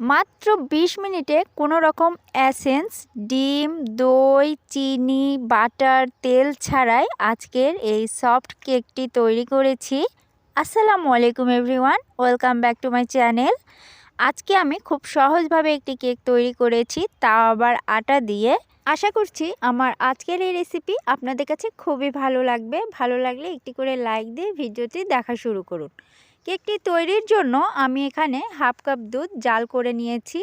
মাত্র ২০ মিনিটে কোনো রকম অ্যাসেন্স ডিম, দই, চিনি, বাটার, তেল ছাড়াই আজকের এই সফট কেকটি তৈরি করেছি। আসসালামু আলাইকুম everyone, welcome back to my channel. আজকে আমি খুব সহজভাবে একটি কেক তৈরি করেছি তাও আবার আটা দিয়ে। আশা করছি আমার আজকের এই রেসিপি আপনাদের কাছে খুবই ভালো লাগবে। ভালো লাগলে একটি করে লাইক দিয়ে ভিডিওটি দেখা শুরু করুন। কেকটি তৈরির জন্য আমি এখানে হাফ কাপ দুধ জাল করে নিয়েছি,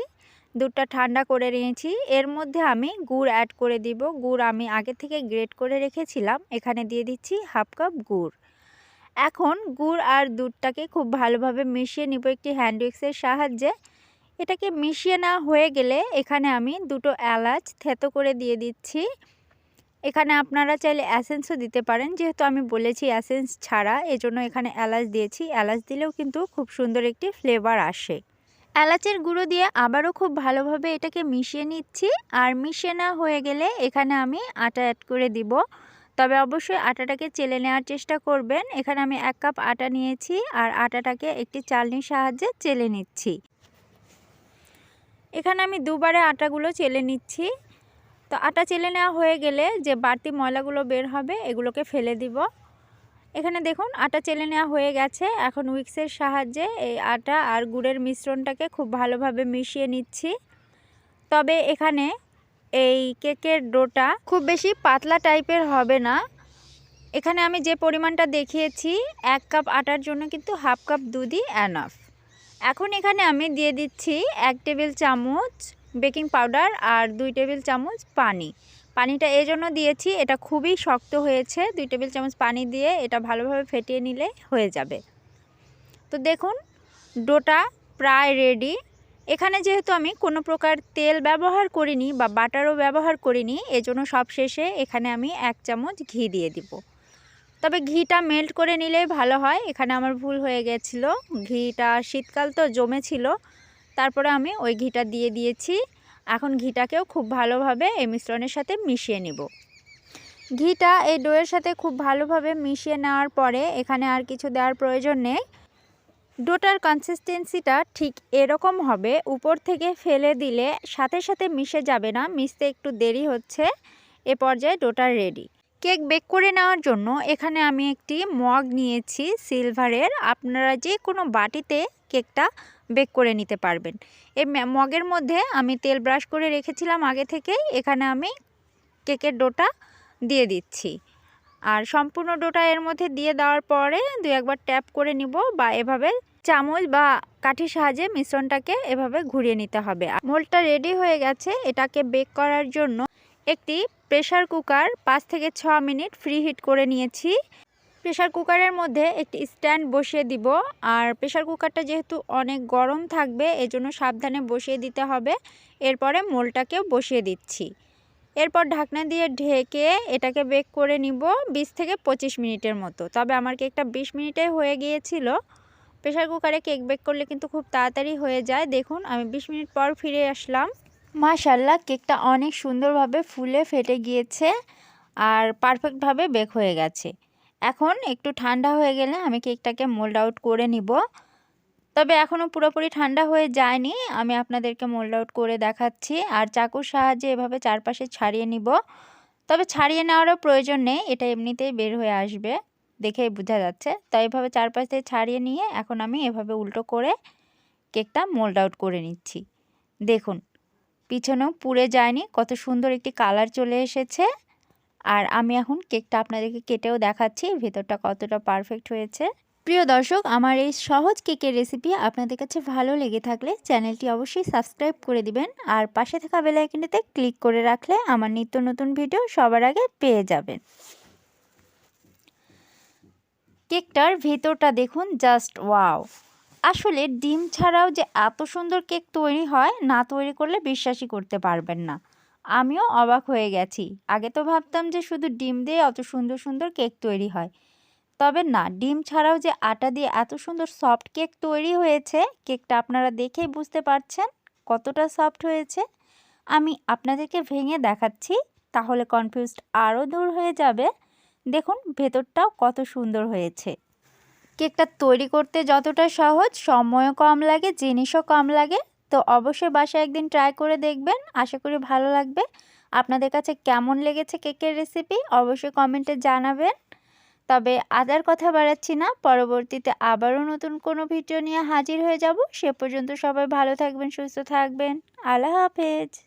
দুধটা ঠান্ডা করে নিয়েছি। এর মধ্যে আমি গুড় অ্যাড করে দিব। গুড় আমি আগে থেকে গ্রেট করে রেখেছিলাম, এখানে দিয়ে দিচ্ছি হাফ কাপ গুড়। এখন গুড় আর দুধটাকে খুব ভালোভাবে মিশিয়ে নিব একটি হ্যান্ড উইক্সের সাহায্যে। এটাকে মিশিয়ে না হয়ে গেলে এখানে আমি দুটো এলাচ থেতো করে দিয়ে দিচ্ছি। এখানে আপনারা চাইলে অ্যাসেন্সও দিতে পারেন। যেহেতু আমি বলেছি অ্যাসেন্স ছাড়া, এজন্য এখানে এলাচ দিয়েছি। এলাচ দিলেও কিন্তু খুব সুন্দর একটি ফ্লেভার আসে। এলাচের গুঁড়ো দিয়ে আবারও খুব ভালোভাবে এটাকে মিশিয়ে নিচ্ছি। আর মিশিয়ে না হয়ে গেলে এখানে আমি আটা অ্যাড করে দিব। তবে অবশ্যই আটাটাকে চেলে নেওয়ার চেষ্টা করবেন। এখানে আমি এক কাপ আটা নিয়েছি আর আটাটাকে একটি চালনির সাহায্যে চেলে নিচ্ছি। এখানে আমি দুবারে আটাগুলো চেলে নিচ্ছি। তো আটা চেলে নেওয়া হয়ে গেলে যে বাড়তি ময়লাগুলো বের হবে, এগুলোকে ফেলে দিব। এখানে দেখুন, আটা চেলে নেওয়া হয়ে গেছে। এখন উইক্সের সাহায্যে এই আটা আর গুড়ের মিশ্রণটাকে খুব ভালোভাবে মিশিয়ে নিচ্ছি। তবে এখানে এই কেকের ডোটা খুব বেশি পাতলা টাইপের হবে না। এখানে আমি যে পরিমাণটা দেখিয়েছি, এক কাপ আটার জন্য কিন্তু হাফ কাপ দুধই অ্যানাফ এখন এখানে আমি দিয়ে দিচ্ছি এক টেবিল চামচ বেকিং পাউডার আর দুই টেবিল চামচ পানি। পানিটা এই জন্য দিয়েছি, এটা খুবই শক্ত হয়েছে। দুই টেবিল চামচ পানি দিয়ে এটা ভালোভাবে ফেটিয়ে নিলে হয়ে যাবে। তো দেখুন, ডোটা প্রায় রেডি। এখানে যেহেতু আমি কোনো প্রকার তেল ব্যবহার করিনি বা বাটারও ব্যবহার করিনি, এজন্য সব শেষে এখানে আমি এক চামচ ঘি দিয়ে দিব। তবে ঘিটা মেল্ট করে নিলেই ভালো হয়। এখানে আমার ভুল হয়ে গেছিল। ঘিটা শীতকাল তো জমেছিল। তারপরে আমি ওই ঘিটা দিয়ে দিয়েছি। এখন ঘিটাকেও খুব ভালোভাবে এই মিশ্রণের সাথে মিশিয়ে নিব। ঘিটা এই ডোয়ের সাথে খুব ভালোভাবে মিশিয়ে নেওয়ার পরে এখানে আর কিছু দেওয়ার প্রয়োজন নেই। ডোটার কনসিস্টেন্সিটা ঠিক এরকম হবে, উপর থেকে ফেলে দিলে সাথে সাথে মিশে যাবে না, মিশতে একটু দেরি হচ্ছে। এ পর্যায়ে ডোটার রেডি কেক বেক করে নেওয়ার জন্য এখানে আমি একটি মগ নিয়েছি, সিলভারের। আপনারা যে কোনো বাটিতে কেকটা বেক করে নিতে পারবেন। এই মগের মধ্যে আমি তেল ব্রাশ করে রেখেছিলাম আগে থেকেই। এখানে আমি কেকের ডোটা দিয়ে দিচ্ছি। আর সম্পূর্ণ ডোটা এর মধ্যে দিয়ে দেওয়ার পরে দু একবার ট্যাপ করে নিব বা এভাবে চামচ বা কাঠির সাহায্যে মিশ্রণটাকে এভাবে ঘুরিয়ে নিতে হবে। মোলটা রেডি হয়ে গেছে। এটাকে বেক করার জন্য একটি প্রেশার কুকার পাঁচ থেকে ছ মিনিট ফ্রি হিট করে নিয়েছি। প্রেশার কুকারের মধ্যে একটি স্ট্যান্ড বসিয়ে দিব। আর প্রেশার কুকারটা যেহেতু অনেক গরম থাকবে, এজন্য সাবধানে বসিয়ে দিতে হবে। এরপরে মোলটাকেও বসিয়ে দিচ্ছি। এরপর ঢাকনা দিয়ে ঢেকে এটাকে বেক করে নিব বিশ থেকে পঁচিশ মিনিটের মতো। তবে আমার কেকটা বিশ মিনিটে হয়ে গিয়েছিল। প্রেশার কুকারে কেক বেক করলে কিন্তু খুব তাড়াতাড়ি হয়ে যায়। দেখুন, আমি বিশ মিনিট পর ফিরে আসলাম। মাশাল্লাহ কেকটা অনেক সুন্দরভাবে ফুলে ফেটে গিয়েছে আর পারফেক্টভাবে বেক হয়ে গেছে। এখন একটু ঠান্ডা হয়ে গেলে আমি কেকটাকে মোল্ড আউট করে নিব। তবে এখনও পুরোপুরি ঠান্ডা হয়ে যায়নি, আমি আপনাদেরকে মোল্ড আউট করে দেখাচ্ছি আর চাকুর সাহায্যে এভাবে চারপাশে ছাড়িয়ে নিব। তবে ছাড়িয়ে নেওয়ারও প্রয়োজন নেই, এটা এমনিতেই বের হয়ে আসবে, দেখেই বোঝা যাচ্ছে। তাই এভাবে চারপাশ দিয়ে ছাড়িয়ে নিয়ে এখন আমি এভাবে উল্টো করে কেকটা মোল্ড আউট করে নিচ্ছি। দেখুন পিছনেও পুড়ে যায়নি। কত সুন্দর একটি কালার চলে এসেছে। আর আমি এখন কেকটা আপনাদেরকে কেটেও দেখাচ্ছি। ভেতরটা কতটা পারফেক্ট হয়েছে। প্রিয় দর্শক, আমার এই সহজ কেকের রেসিপি আপনাদের কাছে ভালো লেগে থাকলে চ্যানেলটি অবশ্যই সাবস্ক্রাইব করে দিবেন। আর পাশে থাকা বেলাইকনটিতে ক্লিক করে রাখলে আমার নিত্য নতুন ভিডিও সবার আগে পেয়ে যাবেন। কেকটার ভেতরটা দেখুন, জাস্ট ওয়াও। আসলে ডিম ছাড়াও যে এত সুন্দর কেক তৈরি হয়, না তৈরি করলে বিশ্বাসই করতে পারবেন না। আমিও অবাক হয়ে গেছি। আগে তো ভাবতাম যে শুধু ডিম দিয়ে অত সুন্দর সুন্দর কেক তৈরি হয়। তবে না, ডিম ছাড়াও যে আটা দিয়ে এত সুন্দর সফট কেক তৈরি হয়েছে, কেকটা আপনারা দেখেই বুঝতে পারছেন কতটা সফট হয়েছে। আমি আপনাদেরকে ভেঙে দেখাচ্ছি, তাহলে কনফিউজড আরও দূর হয়ে যাবে। দেখুন, ভেতরটাও কত সুন্দর হয়েছে। কেকটা তৈরি করতে যতটা সহজ, সময়ও কম লাগে, জিনিসও কম লাগে। তো অবশ্যই বাসায় একদিন ট্রাই করে দেখবেন, আশা করি ভালো লাগবে। আপনাদের কাছে কেমন লেগেছে কেকের রেসিপি অবশ্যই কমেন্টে জানাবেন। তবে আদার কথা বাড়াচ্ছি না, পরবর্তীতে আবারও নতুন কোনো ভিডিও নিয়ে হাজির হয়ে যাব। সে পর্যন্ত সবাই ভালো থাকবেন, সুস্থ থাকবেন। আল্লাহ হাফেজ।